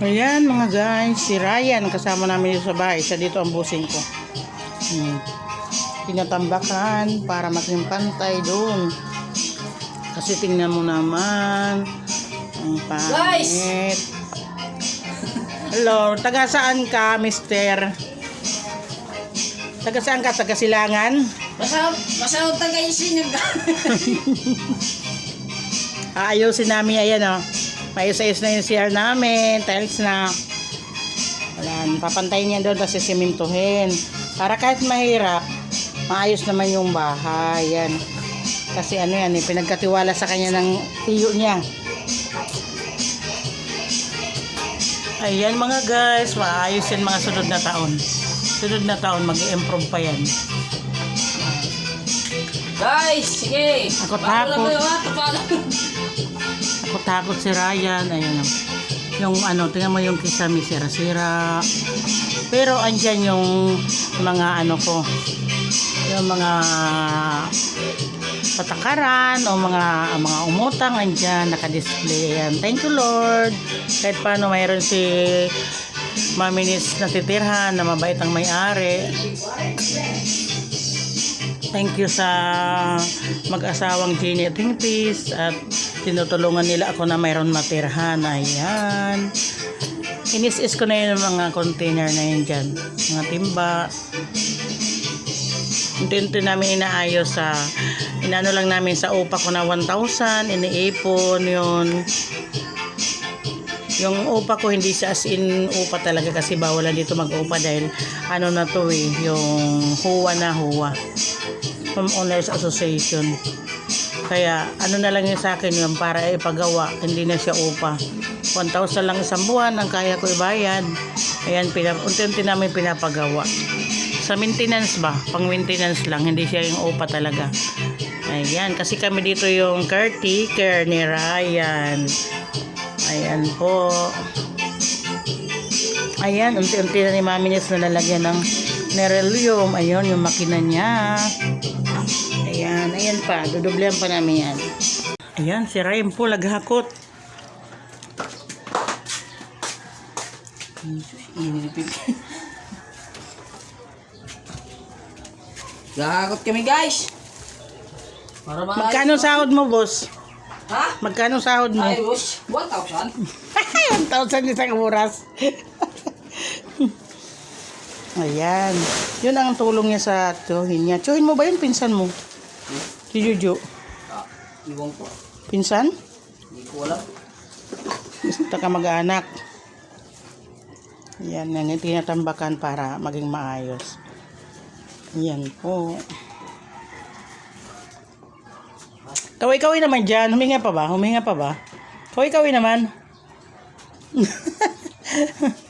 Ayan mga guys, si Ryan kasama namin dito sa bahay. Siya dito ang busing ko. Hmm. Tinatambakan para maging pantay doon. Kasi tingnan mo naman. Ang pangit. Hello, taga saan ka, mister? Taga saan ka? Taga Silangan? Basta, basta ang tagay sinag. Aayusin namin, ayan o. Maayos-ayos na yung CR namin. Tiles na. Wala, papantayin niya doon tapos sisimintuhin. Para kahit mahirap, maayos naman yung bahay. Yan. Kasi ano yan eh, pinagkatiwala sa kanya ng tiyo niya. Ayan mga guys, maayos yan mga sunod na taon. Sunod na taon, mag-improve pa yan. Guys, sige. Ako Bago takot. lang kayo, ha? Tapala. Ako takot si Ryan. Ayan o. Yung ano, tingnan mo yung kisame sira-sira. Pero andyan yung mga ano ko. Yung mga patakaran o mga mga umutang andyan naka-display yan. Thank you Lord. Kahit paano mayroon si Maminis na titirhan na mabait ang may-ari. Thank you sa mag-asawang Jenny at Himpis at tinutulungan nila ako na mayroon matirhan. Ayan. Inis-is ko na yun mga container na yun dyan. Mga timba. Unti-unti namin inaayos sa inano lang namin sa upa ko na 1,000. Iniipon yun. Yung upa ko hindi siya as in upa talaga kasi bawal na dito mag-upa dahil ano na to eh, yung huwa na huwa. Homeowners Association. Kaya ano na lang yun sa akin yun para ipagawa, hindi na siya upa. 1,000 lang isang buwan ang kaya ko ibayad. Ayan, unti-unti namin pinapagawa. Sa maintenance ba? Pang maintenance lang, hindi siya yung upa talaga. Ayan, kasi kami dito yung caretaker ni Ryan. Ayan po. Ayan, unti-unti na ni Mami Nes na lalagyan ng nerelium. Ayun, yung makina niya. Ayan pa. Dudublehan pa namin yan. Ayan, si Ryan po laghakot. Gahakot kami, guys. Para. Magkano sahod mo, boss? Ha? Magkano sahod mo? Ay, boss. 1,000. 1,000 isang oras. Ayan. Yun ang tulong niya sa tuhin niya. Tuhin mo ba yun? Pinsan mo? Si Juju. Ah, iwan ko. Pinsan? Hindi ko alam. Gusto ka mag-anak. Yan, yan yung tinatambakan para maging maayos. Yan po. Kaway-kaway naman dyan. Huminga pa ba? Huminga pa ba? Kaway-kaway naman.